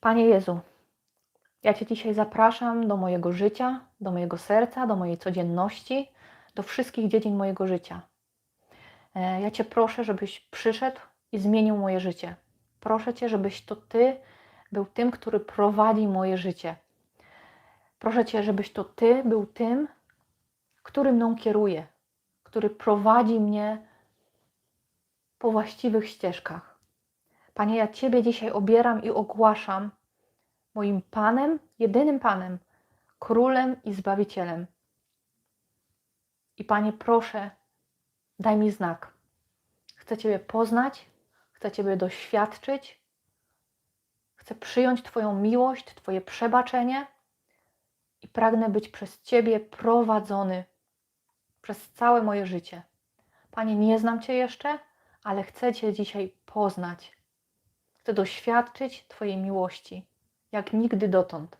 Panie Jezu, ja Cię dzisiaj zapraszam do mojego życia, do mojego serca, do mojej codzienności, do wszystkich dziedzin mojego życia. E, Ja Cię proszę, żebyś przyszedł i zmienił moje życie. Proszę Cię, żebyś to Ty był tym, który prowadzi moje życie. Proszę Cię, żebyś to Ty był tym, który mną kieruje, który prowadzi mnie po właściwych ścieżkach. Panie, ja Ciebie dzisiaj obieram i ogłaszam moim Panem, jedynym Panem, Królem i Zbawicielem. I Panie, proszę, daj mi znak. Chcę Ciebie poznać, chcę Ciebie doświadczyć, chcę przyjąć Twoją miłość, Twoje przebaczenie i pragnę być przez Ciebie prowadzony przez całe moje życie. Panie, nie znam Cię jeszcze, ale chcę Cię dzisiaj poznać. Chcę doświadczyć Twojej miłości, jak nigdy dotąd.